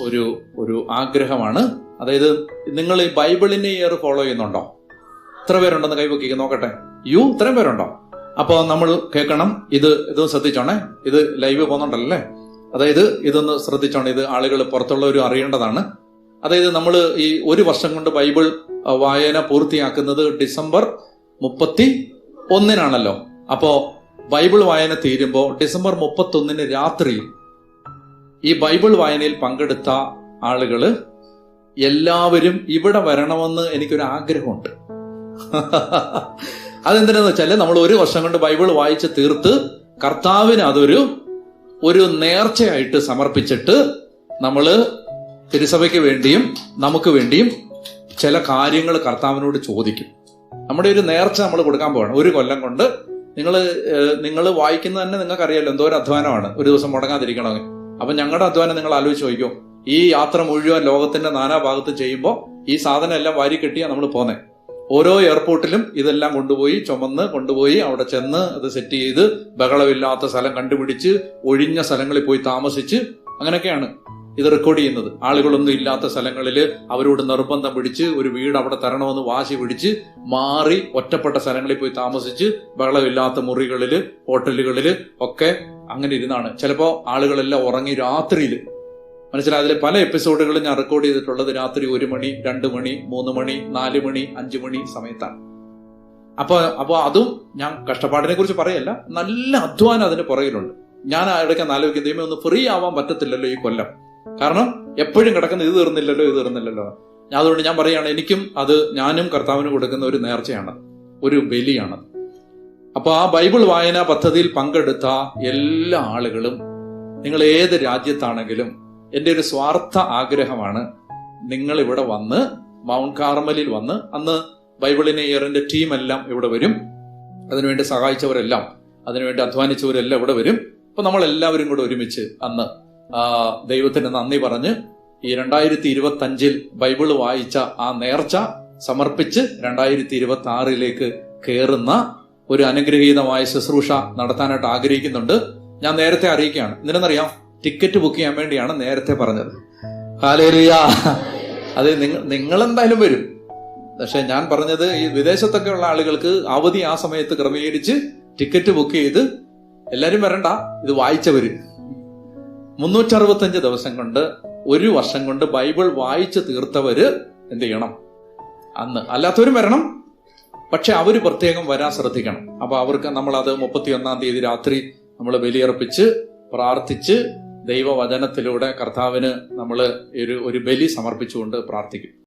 ഒരു ഒരു ആഗ്രഹമാണ്. അതായത് നിങ്ങൾ ഈ ബൈബിളിനെ ഇയർ ഫോളോ ചെയ്യുന്നുണ്ടോ? എത്ര പേരുണ്ടെന്ന് കൈവക്കിക്ക് നോക്കട്ടെ. യു ഇത്രയും പേരുണ്ടോ? അപ്പൊ നമ്മൾ കേൾക്കണം. ഇത് ഇത് ശ്രദ്ധിച്ചോണേ. ഇത് ലൈവ് പോകുന്നുണ്ടല്ലേ? അതായത് ഇതൊന്ന് ശ്രദ്ധിച്ചോണേ. ഇത് ആളുകൾ പുറത്തുള്ളവരും അറിയേണ്ടതാണ്. അതായത് നമ്മൾ ഈ ഒരു വർഷം കൊണ്ട് ബൈബിൾ വായന പൂർത്തിയാക്കുന്നത് ഡിസംബർ മുപ്പത്തി ഒന്നിനാണല്ലോ അപ്പോ ബൈബിൾ വായന തീരുമ്പോൾ ഡിസംബർ മുപ്പത്തി ഒന്നിന് രാത്രിയിൽ ഈ ബൈബിൾ വായനയിൽ പങ്കെടുത്ത ആളുകൾ എല്ലാവരും ഇവിടെ വരണമെന്ന് എനിക്കൊരു ആഗ്രഹമുണ്ട് അതെന്തിനാന്ന് വെച്ചാൽ നമ്മൾ ഒരു വർഷം കൊണ്ട് ബൈബിൾ വായിച്ച് തീർത്ത് കർത്താവിന് അതൊരു ഒരു നേർച്ചയായിട്ട് സമർപ്പിച്ചിട്ട് നമ്മൾ തിരുസഭയ്ക്ക് വേണ്ടിയും നമുക്ക് വേണ്ടിയും ചില കാര്യങ്ങൾ കർത്താവിനോട് ചോദിക്കും. നമ്മുടെ ഒരു നേർച്ച നമ്മൾ കൊടുക്കാൻ പോവാണ്. ഒരു കൊല്ലം കൊണ്ട് നിങ്ങൾ നിങ്ങൾ വായിക്കുന്നത് തന്നെ നിങ്ങൾക്കറിയാലോ എന്തോ ഒരു അധ്വാനമാണ്. ഒരു ദിവസം മുടങ്ങാതിരിക്കണമെങ്കിൽ. അപ്പൊ ഞങ്ങളുടെ അധ്വാനം നിങ്ങൾ ആലോചിച്ച് നോക്കിയോ ഈ യാത്ര മുഴുവൻ ലോകത്തിന്റെ നാനാഭാഗത്ത് ചെയ്യുമ്പോൾ ഈ സാധനം എല്ലാം വാരി കെട്ടിയാ നമ്മൾ പോന്നെ. ഓരോ എയർപോർട്ടിലും ഇതെല്ലാം കൊണ്ടുപോയി ചുമന്ന് കൊണ്ടുപോയി അവിടെ ചെന്ന് അത് സെറ്റ് ചെയ്ത് ബഹളമില്ലാത്ത സ്ഥലം കണ്ടുപിടിച്ച് ഒഴിഞ്ഞ സ്ഥലങ്ങളിൽ പോയി താമസിച്ച് അങ്ങനെയൊക്കെയാണ് ഇത് റെക്കോർഡ് ചെയ്യുന്നത്. ആളുകളൊന്നും ഇല്ലാത്ത സ്ഥലങ്ങളിൽ അവരോട് നിർബന്ധം പിടിച്ച് ഒരു വീട് അവിടെ തരണമെന്ന് വാശി പിടിച്ച് മാറി ഒറ്റപ്പെട്ട സ്ഥലങ്ങളിൽ പോയി താമസിച്ച് ബഹളമില്ലാത്ത മുറികളിൽ ഹോട്ടലുകളിൽ ഒക്കെ അങ്ങനെ ഇരുന്നാണ്. ചിലപ്പോൾ ആളുകളെല്ലാം ഉറങ്ങി രാത്രിയിൽ മനസ്സിലായി? അതിലെ പല എപ്പിസോഡുകളും ഞാൻ റെക്കോർഡ് ചെയ്തിട്ടുള്ളത് രാത്രി ഒരു മണി രണ്ട് മണി മൂന്ന് മണി നാല് മണി അഞ്ചു മണി സമയത്താണ്. അപ്പൊ അപ്പൊ അതും ഞാൻ കഷ്ടപ്പാടിനെ കുറിച്ച് പറയല്ല നല്ല അധ്വാനം അതിന് പുറകിലുണ്ട്. ഞാൻ ഇടയ്ക്ക് ആലോചിക്കും ദൈവം ഒന്ന് ഫ്രീ ആവാൻ പറ്റത്തില്ലല്ലോ ഈ കൊല്ലം. കാരണം എപ്പോഴും കിടക്കുന്ന ഇത് തീർന്നില്ലല്ലോ ഇത് തീർന്നില്ലല്ലോ. അതുകൊണ്ട് ഞാൻ പറയുകയാണ് എനിക്കും അത് ഞാനും കർത്താവിന് കൊടുക്കുന്ന ഒരു നേർച്ചയാണ് ഒരു ബലിയാണ്. അപ്പൊ ആ ബൈബിൾ വായനാ പദ്ധതിയിൽ പങ്കെടുത്ത എല്ലാ ആളുകളും നിങ്ങൾ ഏത് രാജ്യത്താണെങ്കിലും എന്റെ ഒരു സ്വാർത്ഥ ആഗ്രഹമാണ് നിങ്ങൾ ഇവിടെ വന്ന് മൗണ്ട് കാർമലിൽ വന്ന് അന്ന് ബൈബിളിനെ ഇയറിന്റെ ടീം എല്ലാം ഇവിടെ വരും. അതിനുവേണ്ടി സഹായിച്ചവരെല്ലാം അതിനുവേണ്ടി അധ്വാനിച്ചവരെല്ലാം ഇവിടെ വരും. അപ്പൊ നമ്മൾ എല്ലാവരും കൂടെ ഒരുമിച്ച് അന്ന് ദൈവത്തിന് നന്ദി പറഞ്ഞ് ഈ രണ്ടായിരത്തി ഇരുപത്തി അഞ്ചിൽ ബൈബിൾ വായിച്ച ആ നേർച്ച സമർപ്പിച്ച് രണ്ടായിരത്തി ഇരുപത്തി ആറിലേക്ക് കയറുന്ന ഒരു അനുഗ്രഹീതമായ ശുശ്രൂഷ നടത്താനായിട്ട് ആഗ്രഹിക്കുന്നുണ്ട്. ഞാൻ നേരത്തെ അറിയിക്കുകയാണ്. എന്തിനെന്നറിയാം ടിക്കറ്റ് ബുക്ക് ചെയ്യാൻ വേണ്ടിയാണ് നേരത്തെ പറഞ്ഞത്. ഹാലേലുയാ. അത് നിങ്ങൾ നിങ്ങൾ എന്തായാലും വരും. പക്ഷെ ഞാൻ പറഞ്ഞത് ഈ വിദേശത്തൊക്കെ ഉള്ള ആളുകൾക്ക് അവധി ആ സമയത്ത് ക്രമീകരിച്ച് ടിക്കറ്റ് ബുക്ക് ചെയ്ത് എല്ലാരും വരണ്ട ഇത് വായിച്ചവര് മുന്നൂറ്ററുപത്തഞ്ച് ദിവസം കൊണ്ട് ഒരു വർഷം കൊണ്ട് ബൈബിൾ വായിച്ചു തീർത്തവര് എന്ത് ചെയ്യണം? അന്ന്. അല്ലാത്തവരും വരണം. പക്ഷെ അവർ പ്രത്യേകം വരാൻ ശ്രദ്ധിക്കണം. അപ്പൊ അവർക്ക് നമ്മൾ അത് മുപ്പത്തിയൊന്നാം തീയതി രാത്രി നമ്മൾ ബലിയർപ്പിച്ച് പ്രാർത്ഥിച്ച് ദൈവവചനത്തിലൂടെ കർത്താവിന് നമ്മൾ ഒരു ഒരു ബലി സമർപ്പിച്ചുകൊണ്ട് പ്രാർത്ഥിക്കും.